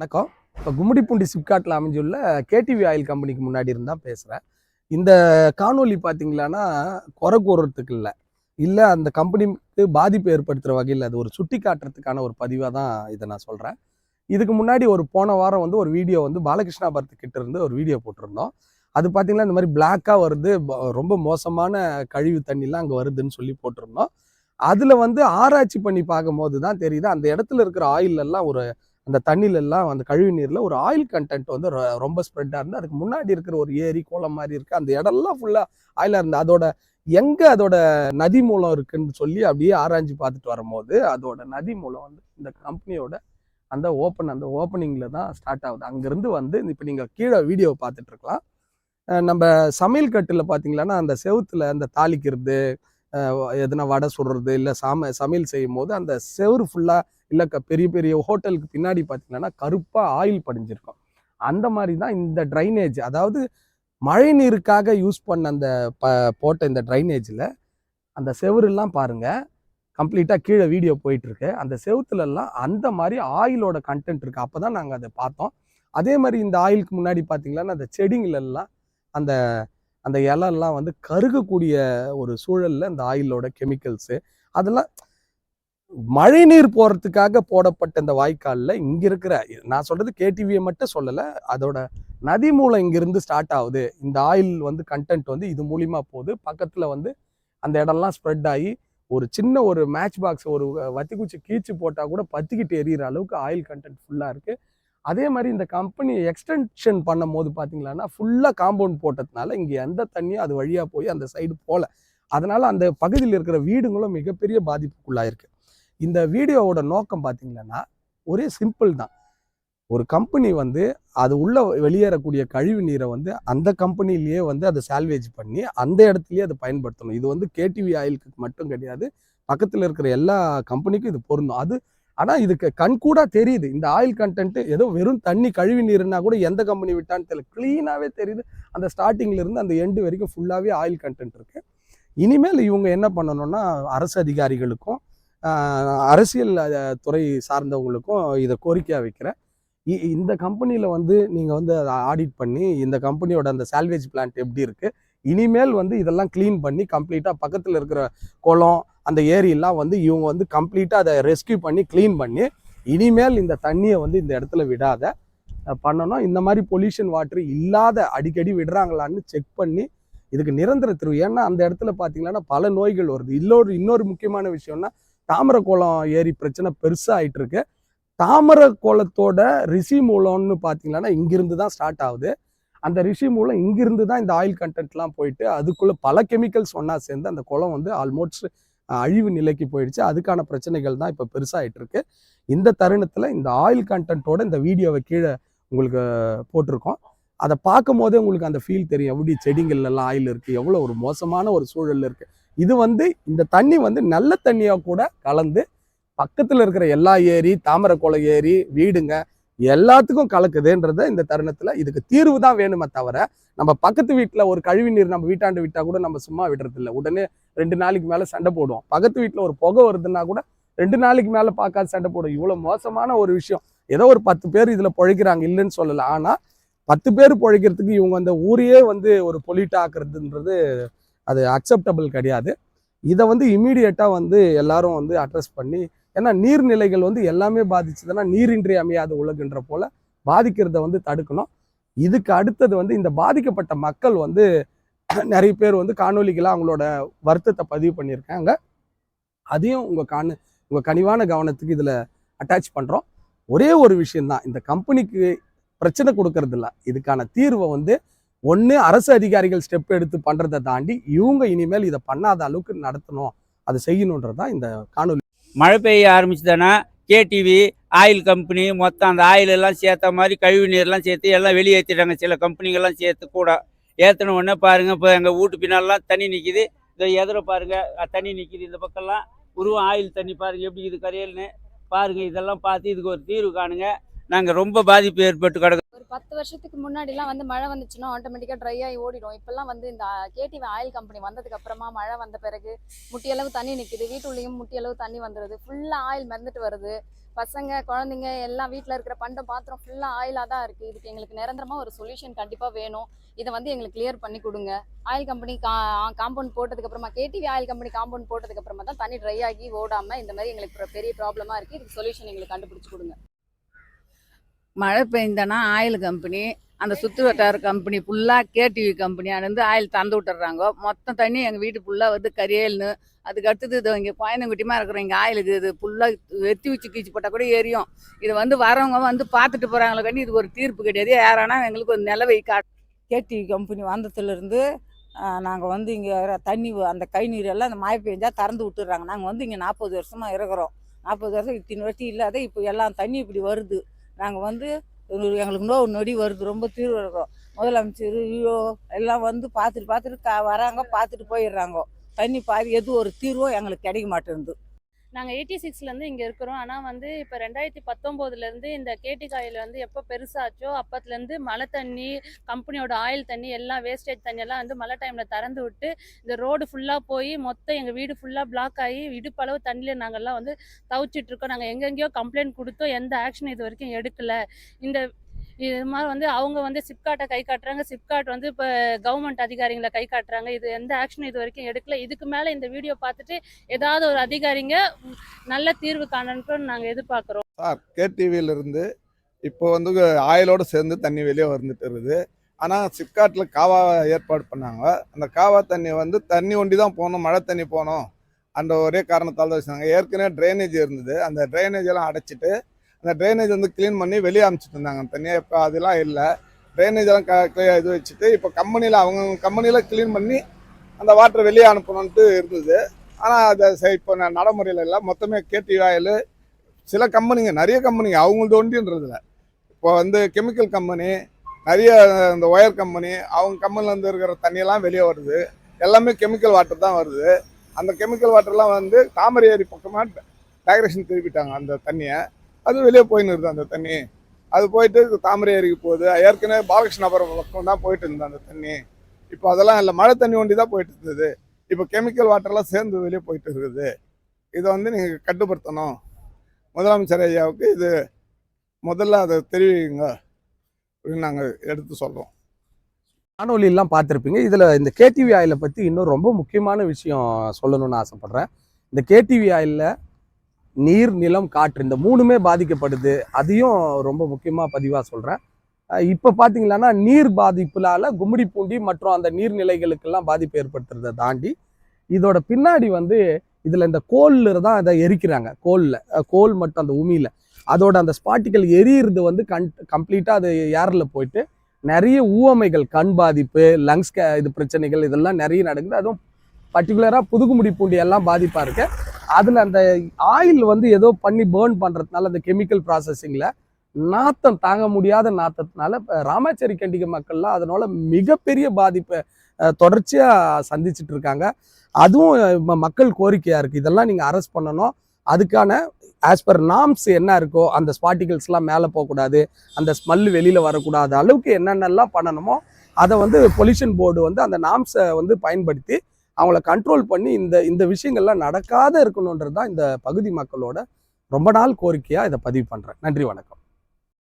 வணக்கம். இப்போ கும்மிடிப்பூண்டி சிப்காட்டில் அமைஞ்சுள்ள கேடிவி ஆயில் கம்பெனிக்கு முன்னாடி இருந்தால் பேசுகிறேன் இந்த காணொலி பார்த்தீங்களான்னா குறை கூறுறதுக்கு இல்லை. இல்லை அந்த கம்பெனிக்கு பாதிப்பு ஏற்படுத்துகிற வகையில் அது ஒரு சுட்டி காட்டுறதுக்கான ஒரு பதிவாக தான் இதை நான் சொல்கிறேன் இதுக்கு முன்னாடி ஒரு போன வாரம் வந்து ஒரு வீடியோ வந்து பாலகிருஷ்ணா பரத் கிட்ட இருந்து ஒரு வீடியோ போட்டிருந்தோம். அது பார்த்தீங்கன்னா இந்த மாதிரி பிளாக்காக வருது ரொம்ப மோசமான கழிவு தண்ணிலாம் அங்கே வருதுன்னு சொல்லி போட்டிருந்தோம். அதில் வந்து ஆராய்ச்சி பண்ணி பார்க்கும்போது தான் தெரியுது அந்த இடத்துல இருக்கிற ஆயிலெல்லாம் ஒரு அந்த தண்ணியில எல்லாம் அந்த கழிவு நீரில் ஒரு ஆயில் கண்டென்ட் வந்து ரொம்ப ஸ்ப்ரெட்டாக இருந்து அதுக்கு முன்னாடி இருக்கிற ஒரு ஏரி கோலம் மாதிரி இருக்கு. அந்த இடம்லாம் ஃபுல்லாக ஆயிலாக இருந்து அதோட எங்கே அதோட நதி மூலம் இருக்குன்னு சொல்லி அப்படியே ஆராய்ஞ்சு பார்த்துட்டு வரும்போது அதோட நதி மூலம் வந்து இந்த கம்பெனியோட அந்த ஓப்பன் அந்த ஓப்பனிங்கில் தான் ஸ்டார்ட் ஆகுது. அங்கேருந்து வந்து இப்போ நீங்கள் கீழே வீடியோ பார்த்துட்டு இருக்கலாம். நம்ம சமையல் கட்டில் பார்த்தீங்கன்னா அந்த செவுத்துல அந்த தாளிக்கிறது எதனா வடை சுடுறது இல்லை சாம சமையல் செய்யும் போது அந்த செவுரு ஃபுல்லாக இல்லை க பெரிய பெரிய ஹோட்டலுக்கு பின்னாடி பார்த்தீங்கன்னா கருப்பாக ஆயில் படிஞ்சிருக்கும். அந்த மாதிரி தான் இந்த ட்ரைனேஜ் அதாவது மழை நீருக்காக யூஸ் பண்ண அந்த ப போட்ட இந்த ட்ரைனேஜில் அந்த செவுருலாம் பாருங்க கம்ப்ளீட்டாக கீழே வீடியோ போயிட்டுருக்கு. அந்த செவுத்துலலாம் அந்த மாதிரி ஆயிலோட கண்டென்ட் இருக்குது அப்போ தான் நாங்கள் அதை பார்த்தோம். அதே மாதிரி இந்த ஆயிலுக்கு முன்னாடி பார்த்தீங்கன்னா அந்த செடிங்களெல்லாம் அந்த அந்த இலெல்லாம் வந்து கருகக்கூடிய ஒரு சூழலில் இந்த ஆயிலோட கெமிக்கல்ஸு அதெல்லாம் மழை நீர் போகிறதுக்காக போடப்பட்ட இந்த வாய்க்காலில் இங்கே இருக்கிற நான் சொல்கிறது கேடிவியை மட்டும் சொல்லலை அதோட நதி மூலம் இங்கிருந்து ஸ்டார்ட் ஆகுது. இந்த ஆயில் வந்து கண்டென்ட் வந்து இது மூலிமா போகுது. பக்கத்தில் வந்து அந்த இடம்லாம் ஸ்ப்ரெட் ஆகி ஒரு சின்ன ஒரு மேட்ச் பாக்ஸ் ஒரு வத்திக்குச்சி கீச்சு போட்டால் கூட பத்திக்கிட்டு எரியிற அளவுக்கு ஆயில் கண்டென்ட் ஃபுல்லாக இருக்குது அதே மாதிரி இந்த கம்பெனி எக்ஸ்டென்ஷன் பண்ணும் போது பார்த்தீங்களான்னா ஃபுல்லாக காம்பவுண்ட் போட்டதுனால இங்கே எந்த தண்ணியும் அது வழியாக போய் அந்த சைடு போகல அதனால் அந்த பகுதியில் இருக்கிற வீடுங்களும் மிகப்பெரிய பாதிப்புக்குள்ளாயிருக்கு. இந்த வீடியோவோட நோக்கம் பார்த்தீங்கன்னா ஒரே சிம்பிள் தான். ஒரு கம்பெனி வந்து அது உள்ளே வெளியேறக்கூடிய கழிவு நீரை வந்து அந்த கம்பெனிலேயே வந்து அதை சால்வேஜ் பண்ணி அந்த இடத்துலையே அதை பயன்படுத்தணும். இது வந்து கேடிவி ஆயிலுக்கு மட்டும் கிடையாது. பக்கத்தில் இருக்கிற எல்லா கம்பெனிக்கும் இது பொருந்தும். அது ஆனால் இதுக்கு கண்கூடாக தெரியுது. இந்த ஆயில் கண்டென்ட் ஏதோ வெறும் தண்ணி கழிவு நீர்னா கூட எந்த கம்பெனி விட்டான்னு தெரியல. க்ளீனாகவே தெரியுது. அந்த ஸ்டார்டிங்லேருந்து அந்த எண்டு வரைக்கும் ஃபுல்லாகவே ஆயில் கண்டென்ட் இருக்கு. இனிமேல் இவங்க என்ன பண்ணணும்னா அரசு அதிகாரிகளுக்கும் அரசியல் துறை சார்ந்தவங்களுக்கும் இதை கோரிக்கையாக வைக்கிறேன். இ- இந்த கம்பெனியில் வந்து நீங்கள் வந்து அதை ஆடிட் பண்ணி இந்த கம்பெனியோட அந்த சால்வேஜ் பிளான்ட் எப்படி இருக்குது இனிமேல் வந்து இதெல்லாம் க்ளீன் பண்ணி கம்ப்ளீட்டாக பக்கத்தில் இருக்கிற குளம் அந்த ஏரியெல்லாம் வந்து இவங்க வந்து கம்ப்ளீட்டாக அதை ரெஸ்கியூ பண்ணி க்ளீன் பண்ணி இனிமேல் இந்த தண்ணியை வந்து இந்த இடத்துல விடாத பண்ணணும். இந்த மாதிரி பொல்யூஷன் வாட்டர் இல்லாத அடிக்கடி விடுறாங்களான்னு செக் பண்ணி இதுக்கு நிரந்தர தீர்வு. ஏன்னா அந்த இடத்துல பார்த்தீங்கன்னா பல நோய்கள் வருது. இன்னொரு இன்னொரு முக்கியமான விஷயம்னா தாமரக்குளம் ஏரி பிரச்சனை பெருசாக ஆயிட்டு இருக்கு தாமரை குளத்தோட ரிசி மூலம்னு பார்த்தீங்கன்னா இங்கிருந்து தான் ஸ்டார்ட் ஆகுது. அந்த ரிஷி மூலம் இங்கிருந்து தான் இந்த ஆயில் கண்டென்ட்லாம் போயிட்டு அதுக்குள்ளே பல கெமிக்கல்ஸ் ஒன்றா சேர்ந்து அந்த குளம் வந்து ஆல்மோஸ்ட் அழிவு நிலைக்கு போயிடுச்சு. அதுக்கான பிரச்சனைகள் தான் இப்போ பெருசாகிட்டு இருக்கு இந்த தருணத்தில் இந்த ஆயில் கண்டென்ட்டோட இந்த வீடியோவை கீழே உங்களுக்கு போட்டிருக்கோம். அதை பார்க்கும் போதே உங்களுக்கு அந்த ஃபீல் தெரியும். எப்படி செடிங்கள்லாம் ஆயில் இருக்குது எவ்வளோ ஒரு மோசமான ஒரு சூழல் இருக்குது இது வந்து இந்த தண்ணி வந்து நல்ல தண்ணியாக கூட கலந்து பக்கத்தில் இருக்கிற எல்லா ஏரி தாமரை குளம் ஏரி வீடுங்க எல்லாத்துக்கும் கலக்குதுன்றத இந்த தருணத்தில் இதுக்கு தீர்வு தான் வேணுமே தவிர நம்ம பக்கத்து வீட்டில் ஒரு கழிவு நீர் நம்ம வீட்டாண்டு விட்டால் கூட நம்ம சும்மா விடுறதில்ல. உடனே ரெண்டு நாளைக்கு மேலே சண்டை போடுவோம். பக்கத்து வீட்டில் ஒரு புகை வருதுன்னா கூட ரெண்டு நாளைக்கு மேலே பார்க்காத சண்டை போடும் இவ்வளோ மோசமான ஒரு விஷயம். ஏதோ ஒரு பத்து பேர் இதில் பொழைக்கிறாங்க இல்லைன்னு சொல்லலை. ஆனால் பத்து பேர் பொழைக்கிறதுக்கு இவங்க அந்த ஊரையே வந்து ஒரு பொலிட் ஆக்குறதுன்றது அது அக்செப்டபிள் கிடையாது. இதை வந்து இமீடியட்டாக வந்து எல்லாரும் வந்து அட்ரஸ் பண்ணி ஏன்னா நீர்நிலைகள் வந்து எல்லாமே பாதிச்சதுன்னா நீரின்றி அமையாத உலகுன்ற போல பாதிக்கிறத வந்து தடுக்கணும். இதுக்கு அடுத்தது வந்து இந்த பாதிக்கப்பட்ட மக்கள் வந்து நிறைய பேர் வந்து காணொலிகளாக அவங்களோட வருத்தத்தை பதிவு பண்ணியிருக்காங்க. அதையும் உங்கள் காணு உங்கள் கனிவான கவனத்துக்கு இதில் அட்டாச் பண்ணுறோம் ஒரே ஒரு விஷயந்தான் இந்த கம்பெனிக்கு பிரச்சனை கொடுக்கறதில்ல. இதுக்கான தீர்வை வந்து ஒன்று அரசு அதிகாரிகள் ஸ்டெப் எடுத்து பண்ணுறதை தாண்டி இவங்க இனிமேல் இதை பண்ணாத அளவுக்கு நடத்தணும் அதை செய்யணுன்றது தான் இந்த காணொலி மழை பெய்ய ஆரம்பிச்சுதானா கேடிவி ஆயில் கம்பெனி மொத்தம் அந்த ஆயில் எல்லாம் சேர்த்த மாதிரி கழிவு நீர்லாம் சேர்த்து எல்லாம் வெளியேற்றிட்டாங்க. சில கம்பெனிகள்லாம் சேர்த்து கூட ஏற்றின உடனே பாருங்க இப்போ எங்கள் வீட்டு பின்னாலலாம் தண்ணி நிற்கிது இந்த எதிர பாருங்க தண்ணி நிற்கிது இந்த பக்கம்லாம் உருவம் ஆயில் தண்ணி பாருங்க எப்படி இது கரையல்னு. பாருங்க இதெல்லாம் பார்த்து இதுக்கு ஒரு தீர்வு காணுங்க. நாங்கள் ரொம்ப பாதிப்பு ஏற்பட்டு கிடக்கு பத்து வருஷத்துக்கு முன்னாடிலாம் வந்து மழை வந்துச்சுன்னா ஆட்டோமேட்டிக்காக ட்ரை ஆகி ஓடிடும். இப்போல்லாம் வந்து இந்த கேடிவி ஆயில் கம்பெனி வந்ததுக்கு அப்புறமா மழை வந்த பிறகு முட்டியளவு தண்ணி நிற்கிது வீட்டுள்ளேயும் முட்டியளவு தண்ணி வந்துடுது ஃபுல்லாக ஆயில் மறந்துட்டு வருது. பசங்க குழந்தைங்க எல்லாம் வீட்டில் இருக்கிற பண்டம் பாத்திரம் ஃபுல்லாக ஆயிலாக தான் இருக்குது இதுக்கு எங்களுக்கு நிரந்தரமாக ஒரு சொல்யூஷன் கண்டிப்பாக வேணும். இதை வந்து எங்களுக்கு கிளியர் பண்ணி கொடுங்க. ஆயில் கம்பெனி கா காம்பவுண்ட் போட்டதுக்கப்புறமா கேடிவி ஆயில் கம்பெனி காம்பவுண்ட் போட்டதுக்கப்புறமா தான் தண்ணி ட்ரை ஆகி ஓடாமல் இந்த மாதிரி எங்களுக்கு பெரிய ப்ராப்ளமாக இருக்குது இதுக்கு சொல்யூஷன் எங்களுக்கு கண்டுபிடிச்சி கொடுங்க. மழை பெய்ந்தனா ஆயில் கம்பெனி அந்த சுற்று வட்டார கம்பெனி ஃபுல்லாக கேடிவி கம்பெனியானது ஆயில் தந்து விட்டுறாங்க. மொத்தம் தண்ணி எங்கள் வீட்டு ஃபுல்லாக வந்து கரியல்னு அதுக்கு அடுத்தது இது இங்கே குழந்தைங்குட்டியமாக இருக்கிற இங்கே ஆயிலுக்கு இது ஃபுல்லாக வெத்தி வச்சு கீச்சு போட்டால் கூட எரியும். இது வந்து வரவங்க வந்து பார்த்துட்டு போகிறாங்களே கண்டி இது ஒரு தீர்ப்பு கிடையாது. யாரானா எங்களுக்கு ஒரு நிலவை காட் கேடிவி கம்பெனி வந்ததுலேருந்து நாங்கள் வந்து இங்கே தண்ணி வ- அந்த கை நீர் எல்லாம் அந்த மழை பெஞ்சால் திறந்து விட்டுறாங்க. நாங்கள் வந்து இங்கே நாற்பது வருஷமாக இருக்கிறோம். நாற்பது வருஷம் இத்தனை வருஷம் இல்லாத இப்போ எல்லாம் தண்ணி இப்படி வருது. நாங்கள் வந்து ஒரு- எங்களுக்கு நோவு நொடி வருது ரொம்ப தீர்வு இருக்கும் முதலமைச்சர் ஐயோ எல்லாம் வந்து பார்த்துட்டு பார்த்துட்டு கா வராங்க பார்த்துட்டு போயிடுறாங்க. தண்ணி பாதி எது ஒரு தீர்வோ எங்களுக்கு கிடைக்க மாட்டேங்குது நாங்கள் எயிட்டி சிக்ஸ்லேருந்து இங்கே இருக்கிறோம். ஆனால் வந்து இப்போ ரெண்டாயிரத்தி பத்தொம்போதுலேருந்து இந்த கேட்டிக்காயில் வந்து எப்போ பெருசாச்சோ அப்போத்துலேருந்து மழை தண்ணி கம்பெனியோட ஆயில் தண்ணி எல்லாம் வேஸ்டேஜ் தண்ணி எல்லாம் வந்து மழை டைமில் திறந்து விட்டு இந்த ரோடு ஃபுல்லாக போய் மொத்தம் எங்கள் வீடு ஃபுல்லாக பிளாக் ஆகி இடுப்பளவு தண்ணியில் நாங்கள்லாம் வந்து தவிச்சிட்டு இருக்கோம். நாங்கள் எங்கெங்கேயோ கம்ப்ளைண்ட் கொடுத்தோம். எந்த ஆக்ஷன் இது வரைக்கும் எடுக்கலை. இந்த இது மாதிரி வந்து அவங்க வந்து சிப்காட்டை கை காட்டுறாங்க. சிப்காட் வந்து இப்போ கவர்மெண்ட் அதிகாரிகளை கை காட்டுறாங்க. இது எந்த ஆக்ஷன் இது வரைக்கும் எடுக்கல. இதுக்கு மேலே இந்த வீடியோ பார்த்துட்டு ஏதாவது ஒரு அதிகாரிங்க நல்ல தீர்வு காணணும்னு நாங்கள் எதிர்பார்க்குறோம். சார் கேடிவியிலிருந்து இப்போ வந்து ஆயிலோடு சேர்ந்து தண்ணி வெளியே வந்துட்டு இருக்குது. ஆனால் சிப்காட்டில் காவா ஏற்பாடு பண்ணாங்க. அந்த காவா தண்ணி வந்து தண்ணி ஒண்டி தான் போகணும் மழை தண்ணி போகணும் அந்த ஒரே காரணத்தால் தான் வச்சாங்க ஏற்கனவே ட்ரைனேஜ் இருந்தது. அந்த ட்ரைனேஜ் எல்லாம் அடைச்சிட்டு அந்த ட்ரைனேஜ் வந்து க்ளீன் பண்ணி வெளியே அனுப்பிச்சிட்டு இருந்தாங்க. தனியாக தண்ணியை இப்போ அதெல்லாம் இல்லை. ட்ரைனேஜ் எல்லாம் க இது வச்சுட்டு இப்போ கம்பெனியில் அவங்க கம்பெனியில் க்ளீன் பண்ணி அந்த வாட்டர் வெளியே அனுப்பணுன்ட்டு இருந்தது. ஆனால் அதை இப்போ நான் நடைமுறையில் இல்லை. மொத்தமே கேடி ஆயில் சில கம்பெனிங்க நிறைய கம்பெனிங்க அவங்களது ஒண்டின்றதுல. இப்போ வந்து கெமிக்கல் கம்பெனி நிறைய இந்த ஒயர் கம்பெனி அவங்க கம்பெனிலேருந்து இருக்கிற தண்ணியெல்லாம் வெளியே வருது. எல்லாமே கெமிக்கல் வாட்டர் தான் வருது. அந்த கெமிக்கல் வாட்டர்லாம் வந்து தாமரை ஏரி பக்கமாக டைக்ரேஷன் திருப்பிட்டாங்க அந்த தண்ணியை. அது வெளியே போயின்னு இருக்குது அந்த தண்ணி. அது போயிட்டு தாமரை ஏரிக்கு போகுது. ஏற்கனவே பாலகிருஷ்ணாபுரம் பக்கம் தான் போயிட்டு இருந்தது அந்த தண்ணி. இப்போ அதெல்லாம் இல்லை. மழை தண்ணி ஒண்டி தான் போயிட்டு இருந்தது. இப்போ கெமிக்கல் வாட்டர்லாம் சேர்ந்து வெளியே போயிட்டு இருக்குது. இதை வந்து நீங்கள் கட்டுப்படுத்தணும். முதலமைச்சர் ஐயாவுக்கு இது முதல்ல அதை தெரிவிங்க அப்படின்னு நாங்கள் எடுத்து சொல்கிறோம் காணொலியெல்லாம் பார்த்துருப்பீங்க. இதில் இந்த கேடிவி ஆயிலை பற்றி இன்னும் ரொம்ப முக்கியமான விஷயம் சொல்லணும்னு ஆசைப்பட்றேன். இந்த கேடிவி ஆயிலில் நீர் நிலம் காற்று இந்த மூணுமே பாதிக்கப்படுது. அதையும் ரொம்ப முக்கியமாக பதிவாக சொல்கிறேன் இப்போ பார்த்தீங்களான்னா நீர் பாதிப்புலால் கும்மிடி பூண்டி மற்றும் அந்த நீர்நிலைகளுக்கெல்லாம் பாதிப்பு ஏற்படுத்துறதை தாண்டி இதோட பின்னாடி வந்து இதில் இந்த கோலில் தான் இதை எரிக்கிறாங்க கோலில் கோல் மற்றும் அந்த உமியில். அதோட அந்த ஸ்பாட்டிக்கல் எரியிறது வந்து கன் கம்ப்ளீட்டாக அது ஏரில் போயிட்டு நிறைய ஊவமைகள் கண் பாதிப்பு லங்ஸ் இது பிரச்சனைகள் இதெல்லாம் நிறைய நடக்குது. அதுவும் பர்டிகுலராக புதுகுமுடி பூண்டி எல்லாம் பாதிப்பாக இருக்குது அதில் அந்த ஆயில் வந்து ஏதோ பண்ணி பேர்ன் பண்ணுறதுனால அந்த கெமிக்கல் ப்ராசஸிங்கில் நாத்தம் தாங்க முடியாத நாத்தத்தினால இப்போ ராமாச்சேரி கண்டிகை மக்கள்லாம் அதனால் மிகப்பெரிய பாதிப்பை தொடர்ச்சியாக சந்திச்சுட்டு இருக்காங்க. அதுவும் மக்கள் கோரிக்கையாக இருக்குது இதெல்லாம் நீங்கள் அரெஸ்ட் பண்ணணும். அதுக்கான ஆஸ் பர் நாம்ஸ் என்ன இருக்கோ அந்த ஸ்பாட்டிகல்ஸ்லாம் மேலே போகக்கூடாது. அந்த ஸ்மெல் வெளியில் வரக்கூடாத. அளவுக்கு என்னென்னலாம் பண்ணணுமோ அதை வந்து பொல்யூஷன் போர்டு வந்து அந்த நாம்ஸை வந்து பயன்படுத்தி அவங்கள கண்ட்ரோல் பண்ணி இந்த இந்த விஷயங்கள்லாம் நடக்காத இருக்கணுன்றது தான் இந்த பகுதி மக்களோட ரொம்ப நாள் கோரிக்கையாக இதை பதிவு பண்ணுறேன் நன்றி வணக்கம்.